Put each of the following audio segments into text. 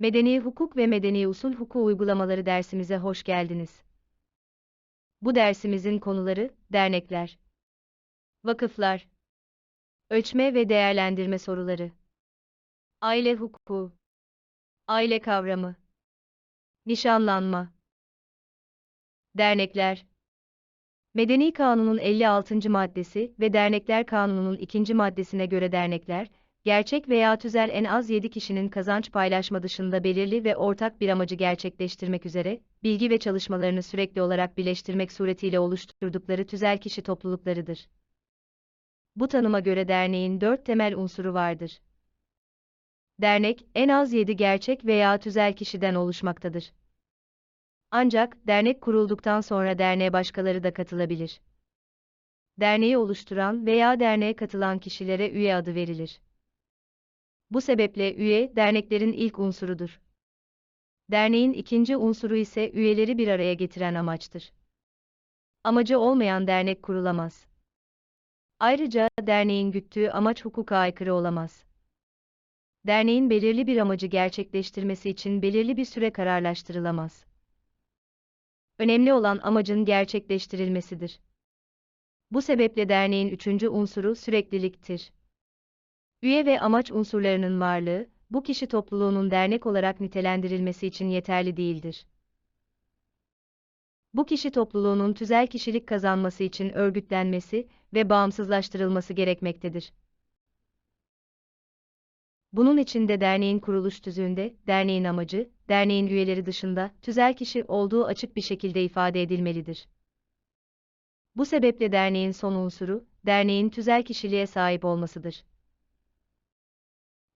Medeni hukuk ve medeni usul hukuku uygulamaları dersimize hoş geldiniz. Bu dersimizin konuları, dernekler, vakıflar, ölçme ve değerlendirme soruları, aile hukuku, aile kavramı, nişanlanma, dernekler, Medeni Kanun'un 56. maddesi ve Dernekler Kanunu'nun 2. maddesine göre dernekler, gerçek veya tüzel en az 7 kişinin kazanç paylaşma dışında belirli ve ortak bir amacı gerçekleştirmek üzere, bilgi ve çalışmalarını sürekli olarak birleştirmek suretiyle oluşturdukları tüzel kişi topluluklarıdır. Bu tanıma göre derneğin dört temel unsuru vardır. Dernek, en az 7 gerçek veya tüzel kişiden oluşmaktadır. Ancak, dernek kurulduktan sonra derneğe başkaları da katılabilir. Derneği oluşturan veya derneğe katılan kişilere üye adı verilir. Bu sebeple üye, derneklerin ilk unsurudur. Derneğin ikinci unsuru ise üyeleri bir araya getiren amaçtır. Amacı olmayan dernek kurulamaz. Ayrıca derneğin güttüğü amaç hukuka aykırı olamaz. Derneğin belirli bir amacı gerçekleştirmesi için belirli bir süre kararlaştırılamaz. Önemli olan amacın gerçekleştirilmesidir. Bu sebeple derneğin üçüncü unsuru sürekliliktir. Üye ve amaç unsurlarının varlığı, bu kişi topluluğunun dernek olarak nitelendirilmesi için yeterli değildir. Bu kişi topluluğunun tüzel kişilik kazanması için örgütlenmesi ve bağımsızlaştırılması gerekmektedir. Bunun için de derneğin kuruluş tüzüğünde, derneğin amacı, derneğin üyeleri dışında, tüzel kişi olduğu açık bir şekilde ifade edilmelidir. Bu sebeple derneğin son unsuru, derneğin tüzel kişiliğe sahip olmasıdır.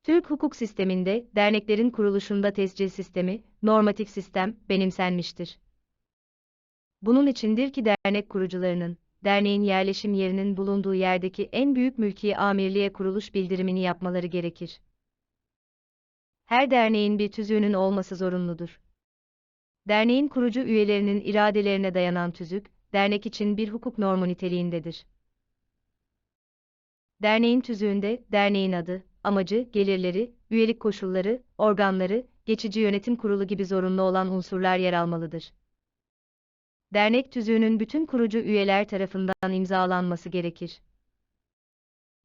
Türk hukuk sisteminde, derneklerin kuruluşunda tescil sistemi, normatif sistem, benimsenmiştir. Bunun içindir ki dernek kurucularının, derneğin yerleşim yerinin bulunduğu yerdeki en büyük mülki amirliğe kuruluş bildirimini yapmaları gerekir. Her derneğin bir tüzüğünün olması zorunludur. Derneğin kurucu üyelerinin iradelerine dayanan tüzük, dernek için bir hukuk normu niteliğindedir. Derneğin tüzüğünde, derneğin adı, amacı, gelirleri, üyelik koşulları, organları, geçici yönetim kurulu gibi zorunlu olan unsurlar yer almalıdır. Dernek tüzüğünün bütün kurucu üyeler tarafından imzalanması gerekir.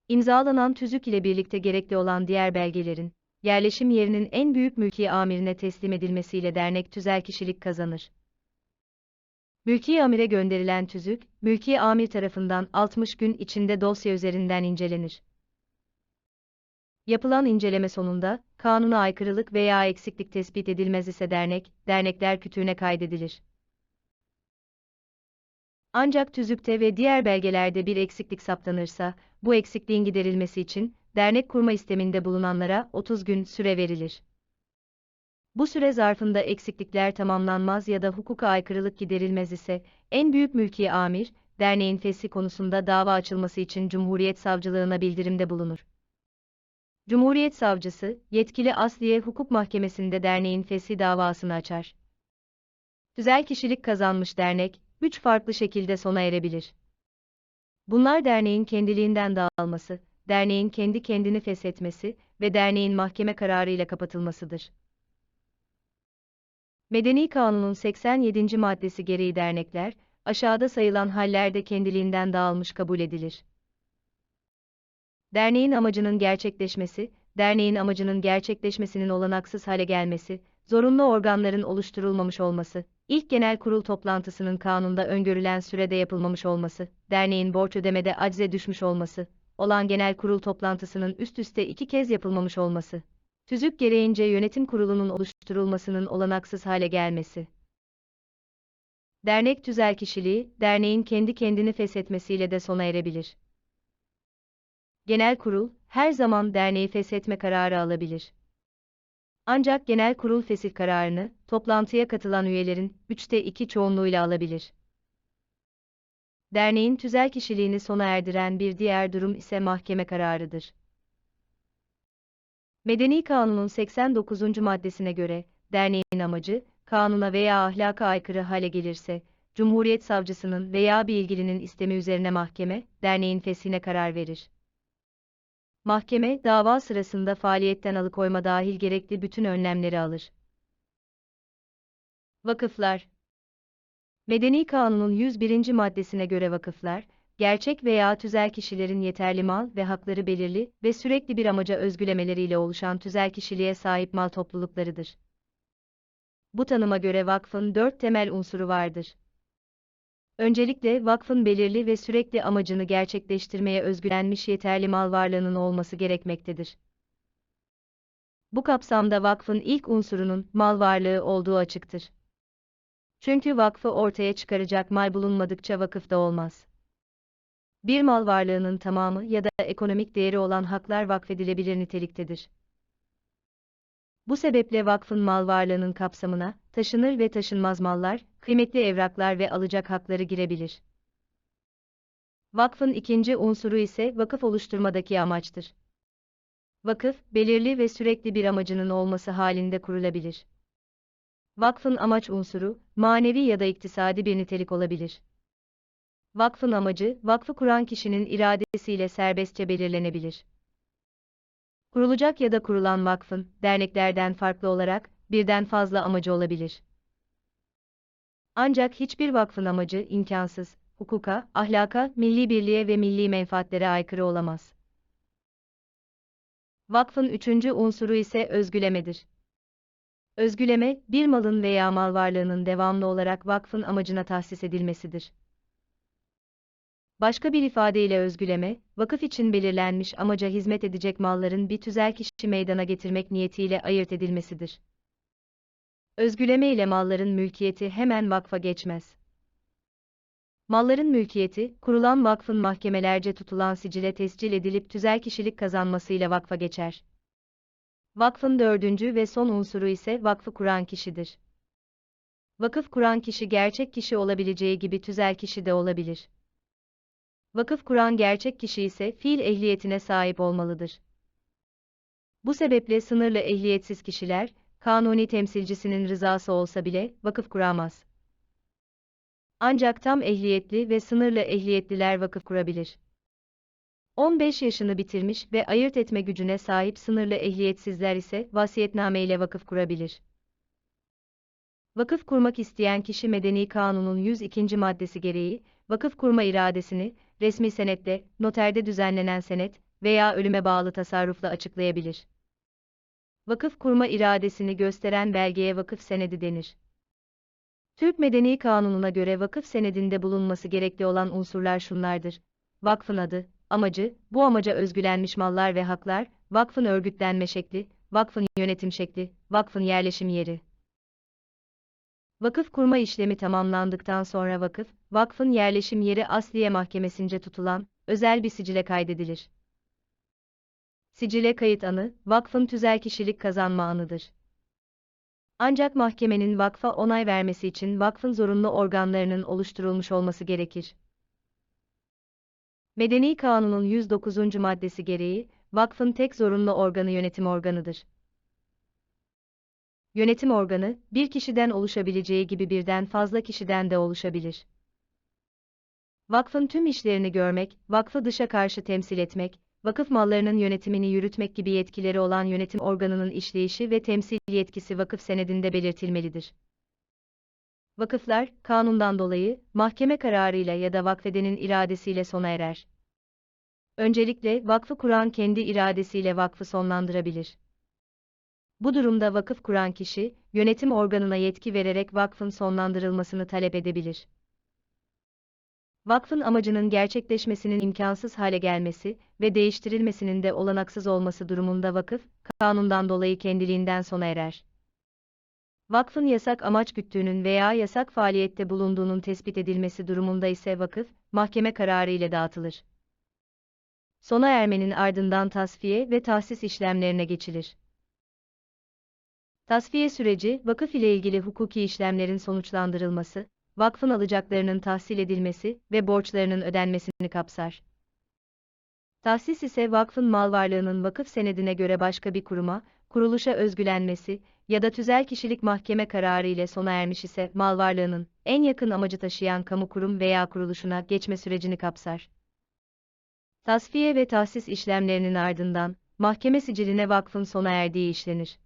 İmzalanan tüzük ile birlikte gerekli olan diğer belgelerin, yerleşim yerinin en büyük mülki amirine teslim edilmesiyle dernek tüzel kişilik kazanır. Mülki amire gönderilen tüzük, mülki amir tarafından 60 gün içinde dosya üzerinden incelenir. Yapılan inceleme sonunda, kanuna aykırılık veya eksiklik tespit edilmez ise dernek, dernekler kütüğüne kaydedilir. Ancak tüzükte ve diğer belgelerde bir eksiklik saptanırsa, bu eksikliğin giderilmesi için, dernek kurma isteminde bulunanlara 30 gün süre verilir. Bu süre zarfında eksiklikler tamamlanmaz ya da hukuka aykırılık giderilmez ise, en büyük mülki amir, derneğin feshi konusunda dava açılması için Cumhuriyet Savcılığına bildirimde bulunur. Cumhuriyet Savcısı, yetkili Asliye Hukuk Mahkemesi'nde derneğin feshi davasını açar. Tüzel kişilik kazanmış dernek, üç farklı şekilde sona erebilir. Bunlar derneğin kendiliğinden dağılması, derneğin kendi kendini feshetmesi ve derneğin mahkeme kararı ile kapatılmasıdır. Medeni Kanun'un 87. maddesi gereği dernekler, aşağıda sayılan hallerde kendiliğinden dağılmış kabul edilir. Derneğin amacının gerçekleşmesi, derneğin amacının gerçekleşmesinin olanaksız hale gelmesi, zorunlu organların oluşturulmamış olması, ilk genel kurul toplantısının kanunda öngörülen sürede yapılmamış olması, derneğin borç ödemede acize düşmüş olması, olan genel kurul toplantısının üst üste iki kez yapılmamış olması, tüzük gereğince yönetim kurulunun oluşturulmasının olanaksız hale gelmesi. Dernek tüzel kişiliği, derneğin kendi kendini feshetmesiyle de sona erebilir. Genel kurul, her zaman derneği feshetme kararı alabilir. Ancak genel kurul fesih kararını, toplantıya katılan üyelerin, üçte iki çoğunluğuyla alabilir. Derneğin tüzel kişiliğini sona erdiren bir diğer durum ise mahkeme kararıdır. Medeni Kanun'un 89. maddesine göre, derneğin amacı, kanuna veya ahlaka aykırı hale gelirse, Cumhuriyet Savcısının veya bir ilgilinin istemi üzerine mahkeme, derneğin feshine karar verir. Mahkeme, dava sırasında faaliyetten alıkoyma dahil gerekli bütün önlemleri alır. Vakıflar Medeni Kanun'un 101. maddesine göre vakıflar, gerçek veya tüzel kişilerin yeterli mal ve hakları belirli ve sürekli bir amaca özgülemeleriyle oluşan tüzel kişiliğe sahip mal topluluklarıdır. Bu tanıma göre vakfın dört temel unsuru vardır. Öncelikle vakfın belirli ve sürekli amacını gerçekleştirmeye özgülenmiş yeterli mal varlığının olması gerekmektedir. Bu kapsamda vakfın ilk unsurunun mal varlığı olduğu açıktır. Çünkü vakfı ortaya çıkaracak mal bulunmadıkça vakıfta olmaz. Bir mal varlığının tamamı ya da ekonomik değeri olan haklar vakfedilebilir niteliktedir. Bu sebeple vakfın mal varlığının kapsamına, taşınır ve taşınmaz mallar, kıymetli evraklar ve alacak hakları girebilir. Vakfın ikinci unsuru ise vakıf oluşturmadaki amaçtır. Vakıf, belirli ve sürekli bir amacının olması halinde kurulabilir. Vakfın amaç unsuru, manevi ya da iktisadi bir nitelik olabilir. Vakfın amacı, vakfı kuran kişinin iradesiyle serbestçe belirlenebilir. Kurulacak ya da kurulan vakfın, derneklerden farklı olarak, birden fazla amacı olabilir. Ancak hiçbir vakfın amacı imkansız, hukuka, ahlaka, milli birliğe ve milli menfaatlere aykırı olamaz. Vakfın üçüncü unsuru ise özgülemedir. Özgüleme, bir malın veya mal varlığının devamlı olarak vakfın amacına tahsis edilmesidir. Başka bir ifadeyle özgüleme, vakıf için belirlenmiş amaca hizmet edecek malların bir tüzel kişi meydana getirmek niyetiyle ayırt edilmesidir. Özgüleme ile malların mülkiyeti hemen vakfa geçmez. Malların mülkiyeti, kurulan vakfın mahkemelerce tutulan sicile tescil edilip tüzel kişilik kazanmasıyla vakfa geçer. Vakfın dördüncü ve son unsuru ise vakfı kuran kişidir. Vakıf kuran kişi gerçek kişi olabileceği gibi tüzel kişi de olabilir. Vakıf kuran gerçek kişi ise fiil ehliyetine sahip olmalıdır. Bu sebeple sınırlı ehliyetsiz kişiler, kanuni temsilcisinin rızası olsa bile vakıf kuramaz. Ancak tam ehliyetli ve sınırlı ehliyetliler vakıf kurabilir. 15 yaşını bitirmiş ve ayırt etme gücüne sahip sınırlı ehliyetsizler ise vasiyetname ile vakıf kurabilir. Vakıf kurmak isteyen kişi Medeni Kanun'un 102. maddesi gereği, vakıf kurma iradesini, resmi senetle, noterde düzenlenen senet veya ölüme bağlı tasarrufla açıklayabilir. Vakıf kurma iradesini gösteren belgeye vakıf senedi denir. Türk Medeni Kanunu'na göre vakıf senedinde bulunması gerekli olan unsurlar şunlardır. Vakfın adı, amacı, bu amaca özgülenmiş mallar ve haklar, vakfın örgütlenme şekli, vakfın yönetim şekli, vakfın yerleşim yeri. Vakıf kurma işlemi tamamlandıktan sonra vakıf, vakfın yerleşim yeri Asliye Mahkemesince tutulan, özel bir sicile kaydedilir. Sicile kayıt anı, vakfın tüzel kişilik kazanma anıdır. Ancak mahkemenin vakfa onay vermesi için vakfın zorunlu organlarının oluşturulmuş olması gerekir. Medeni Kanun'un 109. maddesi gereği, vakfın tek zorunlu organı yönetim organıdır. Yönetim organı, bir kişiden oluşabileceği gibi birden fazla kişiden de oluşabilir. Vakfın tüm işlerini görmek, vakfı dışa karşı temsil etmek, vakıf mallarının yönetimini yürütmek gibi yetkileri olan yönetim organının işleyişi ve temsil yetkisi vakıf senedinde belirtilmelidir. Vakıflar, kanundan dolayı, mahkeme kararıyla ya da vakfedenin iradesiyle sona erer. Öncelikle, vakfı kuran kendi iradesiyle vakfı sonlandırabilir. Bu durumda vakıf kuran kişi, yönetim organına yetki vererek vakfın sonlandırılmasını talep edebilir. Vakfın amacının gerçekleşmesinin imkansız hale gelmesi ve değiştirilmesinin de olanaksız olması durumunda vakıf, kanundan dolayı kendiliğinden sona erer. Vakfın yasak amaç güttüğünün veya yasak faaliyette bulunduğunun tespit edilmesi durumunda ise vakıf, mahkeme kararı ile dağıtılır. Sona ermenin ardından tasfiye ve tahsis işlemlerine geçilir. Tasfiye süreci, vakıf ile ilgili hukuki işlemlerin sonuçlandırılması, vakfın alacaklarının tahsil edilmesi ve borçlarının ödenmesini kapsar. Tahsis ise vakfın mal varlığının vakıf senedine göre başka bir kuruma, kuruluşa özgülenmesi ya da tüzel kişilik mahkeme kararı ile sona ermiş ise mal varlığının en yakın amacı taşıyan kamu kurum veya kuruluşuna geçme sürecini kapsar. Tasfiye ve tahsis işlemlerinin ardından, mahkeme siciline vakfın sona erdiği işlenir.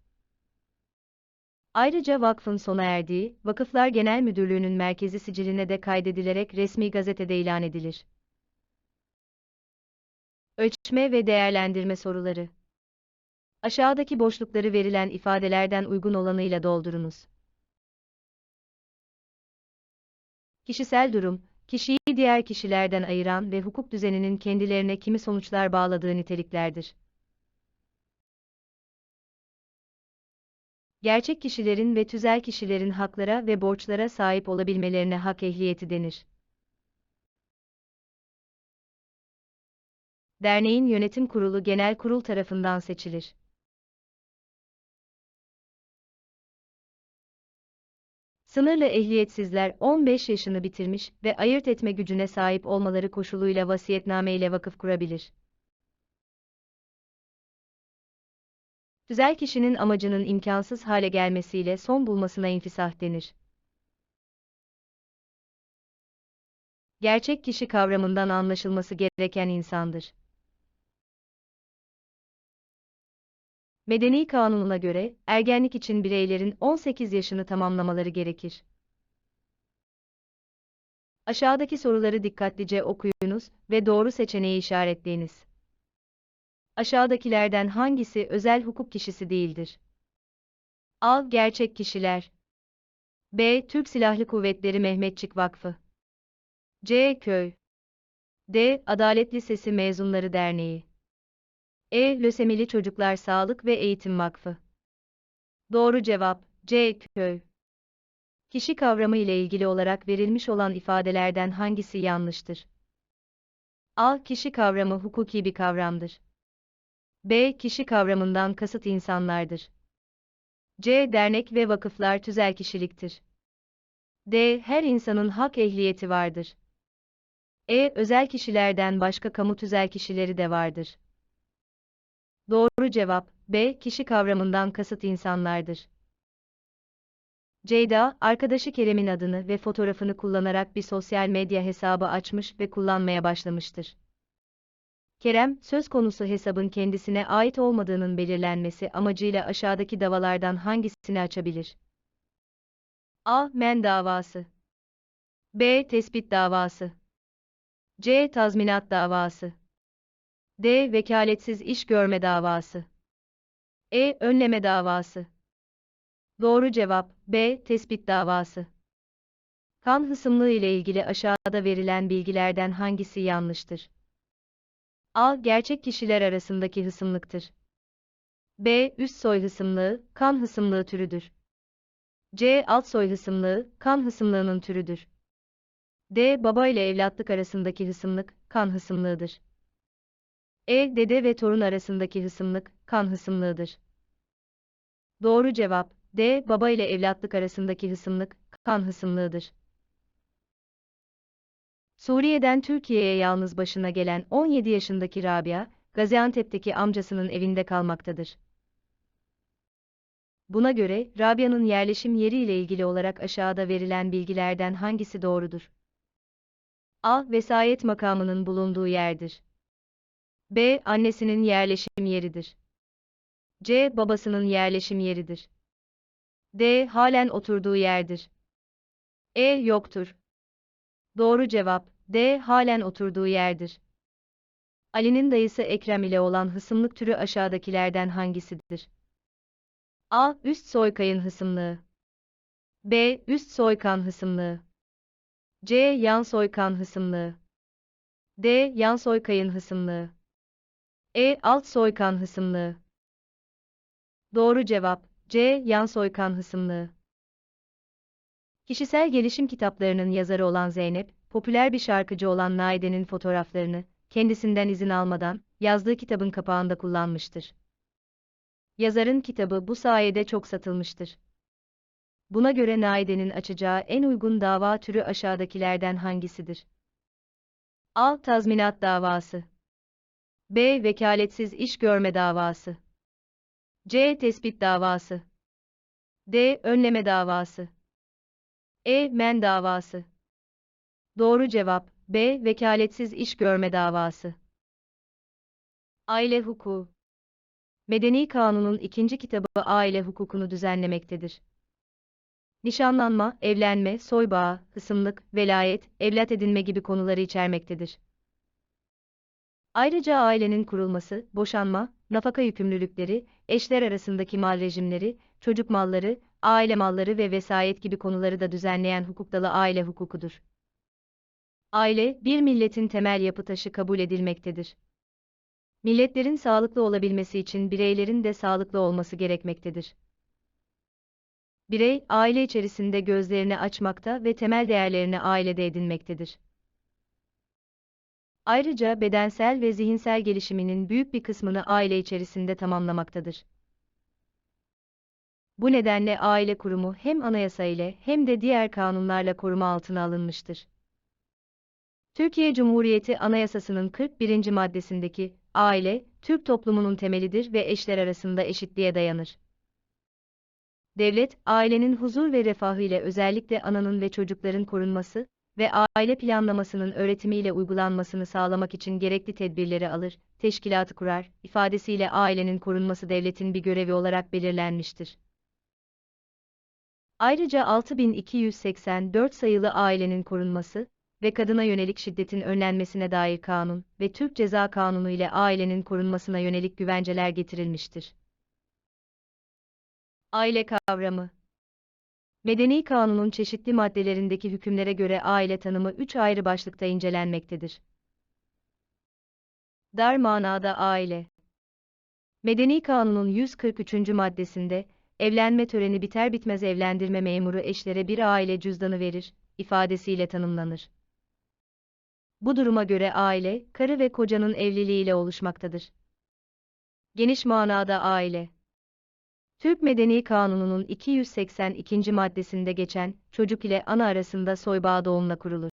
Ayrıca vakfın sona erdiği, Vakıflar Genel Müdürlüğü'nün merkezi siciline de kaydedilerek resmi gazetede ilan edilir. Ölçme ve değerlendirme soruları. Aşağıdaki boşlukları verilen ifadelerden uygun olanıyla doldurunuz. Kişisel durum, kişiyi diğer kişilerden ayıran ve hukuk düzeninin kendilerine kimi sonuçlar bağladığı niteliklerdir. Gerçek kişilerin ve tüzel kişilerin haklara ve borçlara sahip olabilmelerine hak ehliyeti denir. Derneğin yönetim kurulu genel kurul tarafından seçilir. Sınırlı ehliyetsizler 15 yaşını bitirmiş ve ayırt etme gücüne sahip olmaları koşuluyla vasiyetname ile vakıf kurabilir. Tüzel kişinin amacının imkansız hale gelmesiyle son bulmasına infisah denir. Gerçek kişi kavramından anlaşılması gereken insandır. Medeni kanununa göre, ergenlik için bireylerin 18 yaşını tamamlamaları gerekir. Aşağıdaki soruları dikkatlice okuyunuz ve doğru seçeneği işaretleyiniz. Aşağıdakilerden hangisi özel hukuk kişisi değildir? A. Gerçek kişiler. B. Türk Silahlı Kuvvetleri Mehmetçik Vakfı. C. Köy. D. Adalet Lisesi Mezunları Derneği. E. Lösemili Çocuklar Sağlık ve Eğitim Vakfı. Doğru cevap C. Köy. Kişi kavramı ile ilgili olarak verilmiş olan ifadelerden hangisi yanlıştır? A. Kişi kavramı hukuki bir kavramdır. B. Kişi kavramından kasıt insanlardır. C. Dernek ve vakıflar tüzel kişiliktir. D. Her insanın hak ehliyeti vardır. E. Özel kişilerden başka kamu tüzel kişileri de vardır. Doğru cevap B. Kişi kavramından kasıt insanlardır. Ceyda, arkadaşı Kerem'in adını ve fotoğrafını kullanarak bir sosyal medya hesabı açmış ve kullanmaya başlamıştır. Kerem, söz konusu hesabın kendisine ait olmadığının belirlenmesi amacıyla aşağıdaki davalardan hangisini açabilir? A. Men davası. B. Tespit davası. C. Tazminat davası. D. Vekaletsiz iş görme davası. E. Önleme davası. Doğru cevap B. Tespit davası. Kan hısımlığı ile ilgili aşağıda verilen bilgilerden hangisi yanlıştır? A. Gerçek kişiler arasındaki hısımlıktır. B. Üst soy hısımlığı, kan hısımlığı türüdür. C. Alt soy hısımlığı, kan hısımlığının türüdür. D. Baba ile evlatlık arasındaki hısımlık, kan hısımlığıdır. E. Dede ve torun arasındaki hısımlık, kan hısımlığıdır. Doğru cevap, D. Baba ile evlatlık arasındaki hısımlık, kan hısımlığıdır. Suriye'den Türkiye'ye yalnız başına gelen 17 yaşındaki Rabia, Gaziantep'teki amcasının evinde kalmaktadır. Buna göre, Rabia'nın yerleşim yeri ile ilgili olarak aşağıda verilen bilgilerden hangisi doğrudur? A. Vesayet makamının bulunduğu yerdir. B. Annesinin yerleşim yeridir. C. Babasının yerleşim yeridir. D. Halen oturduğu yerdir. E. Yoktur. Doğru cevap D. Halen oturduğu yerdir. Ali'nin dayısı Ekrem ile olan hısımlık türü aşağıdakilerden hangisidir? A. Üst soykayın hısımlığı. B. Üst soykan hısımlığı. C. Yan soykan hısımlığı. D. Yan soykayın hısımlığı. E. Alt soykan hısımlığı. Doğru cevap C. Yan soykan hısımlığı. Kişisel gelişim kitaplarının yazarı olan Zeynep, popüler bir şarkıcı olan Naide'nin fotoğraflarını, kendisinden izin almadan, yazdığı kitabın kapağında kullanmıştır. Yazarın kitabı bu sayede çok satılmıştır. Buna göre Naide'nin açacağı en uygun dava türü aşağıdakilerden hangisidir? A. Tazminat davası. B. Vekaletsiz iş görme davası. C. Tespit davası. D. Önleme davası. E. Men davası. Doğru cevap B. Vekaletsiz iş görme davası. Aile hukuku Medeni Kanun'un ikinci kitabı aile hukukunu düzenlemektedir. Nişanlanma, evlenme, soybağı, hısımlık, velayet, evlat edinme gibi konuları içermektedir. Ayrıca ailenin kurulması, boşanma, nafaka yükümlülükleri, eşler arasındaki mal rejimleri, çocuk malları, aile malları ve vesayet gibi konuları da düzenleyen hukuk dalı aile hukukudur. Aile, bir milletin temel yapı taşı kabul edilmektedir. Milletlerin sağlıklı olabilmesi için bireylerin de sağlıklı olması gerekmektedir. Birey, aile içerisinde gözlerini açmakta ve temel değerlerini ailede edinmektedir. Ayrıca bedensel ve zihinsel gelişiminin büyük bir kısmını aile içerisinde tamamlamaktadır. Bu nedenle aile kurumu hem anayasa ile hem de diğer kanunlarla koruma altına alınmıştır. Türkiye Cumhuriyeti Anayasası'nın 41. maddesindeki aile, Türk toplumunun temelidir ve eşler arasında eşitliğe dayanır. Devlet, ailenin huzur ve refahı ile özellikle ananın ve çocukların korunması ve aile planlamasının öğretimiyle uygulanmasını sağlamak için gerekli tedbirleri alır, teşkilatı kurar, ifadesiyle ailenin korunması devletin bir görevi olarak belirlenmiştir. Ayrıca 6284 sayılı ailenin korunması ve kadına yönelik şiddetin önlenmesine dair kanun ve Türk Ceza Kanunu ile ailenin korunmasına yönelik güvenceler getirilmiştir. Aile kavramı Medeni kanunun çeşitli maddelerindeki hükümlere göre aile tanımı üç ayrı başlıkta incelenmektedir. Dar manada aile Medeni kanunun 143. maddesinde, evlenme töreni biter bitmez evlendirme memuru eşlere bir aile cüzdanı verir, ifadesiyle tanımlanır. Bu duruma göre aile, karı ve kocanın evliliğiyle oluşmaktadır. Geniş manada aile Türk Medeni Kanunu'nun 282. maddesinde geçen, çocuk ile ana arasında soybağı doğumla kurulur.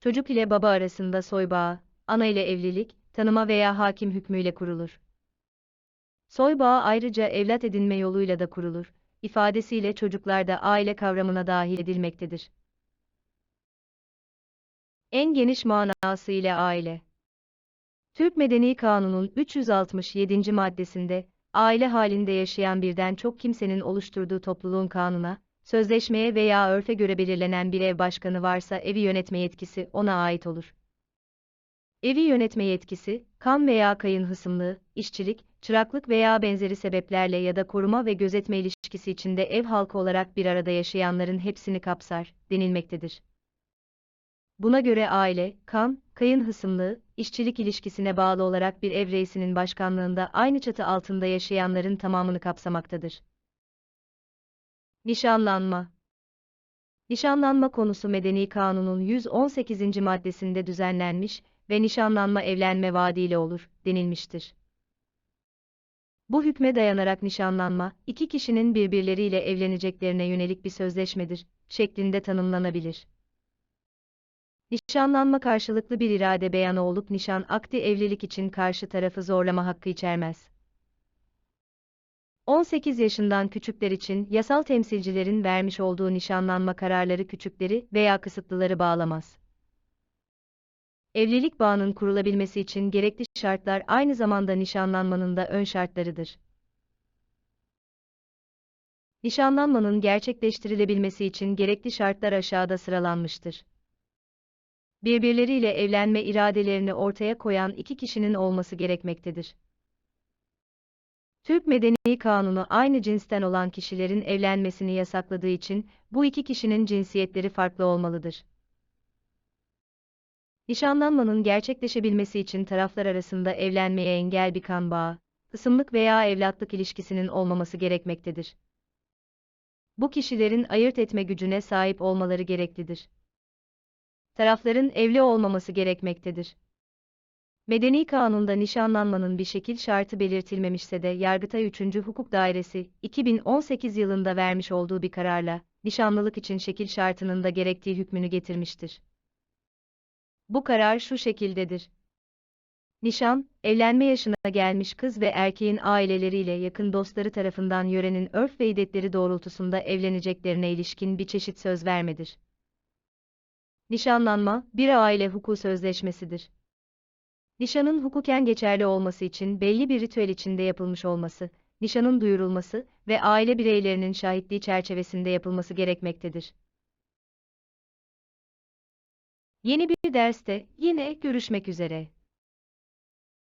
Çocuk ile baba arasında soybağı, ana ile evlilik, tanıma veya hakim hükmüyle kurulur. Soybağı ayrıca evlat edinme yoluyla da kurulur, ifadesiyle çocuklar da aile kavramına dahil edilmektedir. En geniş manası ile aile. Türk Medeni Kanunu'nun 367. maddesinde, aile halinde yaşayan birden çok kimsenin oluşturduğu topluluğun kanuna, sözleşmeye veya örfe göre belirlenen bir ev başkanı varsa evi yönetme yetkisi ona ait olur. Evi yönetme yetkisi, kan veya kayın hısımlığı, işçilik, çıraklık veya benzeri sebeplerle ya da koruma ve gözetme ilişkisi içinde ev halkı olarak bir arada yaşayanların hepsini kapsar, denilmektedir. Buna göre aile, kan, kayın hısımlığı, işçilik ilişkisine bağlı olarak bir ev reisinin başkanlığında aynı çatı altında yaşayanların tamamını kapsamaktadır. Nişanlanma Nişanlanma konusu Medeni Kanun'un 118. maddesinde düzenlenmiş ve nişanlanma evlenme vaadiyle olur, denilmiştir. Bu hükme dayanarak nişanlanma, iki kişinin birbirleriyle evleneceklerine yönelik bir sözleşmedir, şeklinde tanımlanabilir. Nişanlanma karşılıklı bir irade beyanı olup nişan akdi evlilik için karşı tarafı zorlama hakkı içermez. 18 yaşından küçükler için yasal temsilcilerin vermiş olduğu nişanlanma kararları küçükleri veya kısıtlıları bağlamaz. Evlilik bağının kurulabilmesi için gerekli şartlar aynı zamanda nişanlanmanın da ön şartlarıdır. Nişanlanmanın gerçekleştirilebilmesi için gerekli şartlar aşağıda sıralanmıştır birbirleriyle evlenme iradelerini ortaya koyan iki kişinin olması gerekmektedir. Türk Medeni Kanunu aynı cinsten olan kişilerin evlenmesini yasakladığı için bu iki kişinin cinsiyetleri farklı olmalıdır. Nişanlanmanın gerçekleşebilmesi için taraflar arasında evlenmeye engel bir kan bağı, ısımlık veya evlatlık ilişkisinin olmaması gerekmektedir. Bu kişilerin ayırt etme gücüne sahip olmaları gereklidir tarafların evli olmaması gerekmektedir. Medeni kanunda nişanlanmanın bir şekil şartı belirtilmemişse de Yargıtay 3. Hukuk Dairesi, 2018 yılında vermiş olduğu bir kararla, nişanlılık için şekil şartının da gerektiği hükmünü getirmiştir. Bu karar şu şekildedir. Nişan, evlenme yaşına gelmiş kız ve erkeğin aileleriyle yakın dostları tarafından yörenin örf ve idetleri doğrultusunda evleneceklerine ilişkin bir çeşit söz vermedir. Nişanlanma, bir aile hukuku sözleşmesidir. Nişanın hukuken geçerli olması için belli bir ritüel içinde yapılmış olması, nişanın duyurulması ve aile bireylerinin şahitliği çerçevesinde yapılması gerekmektedir. Yeni bir derste yine görüşmek üzere.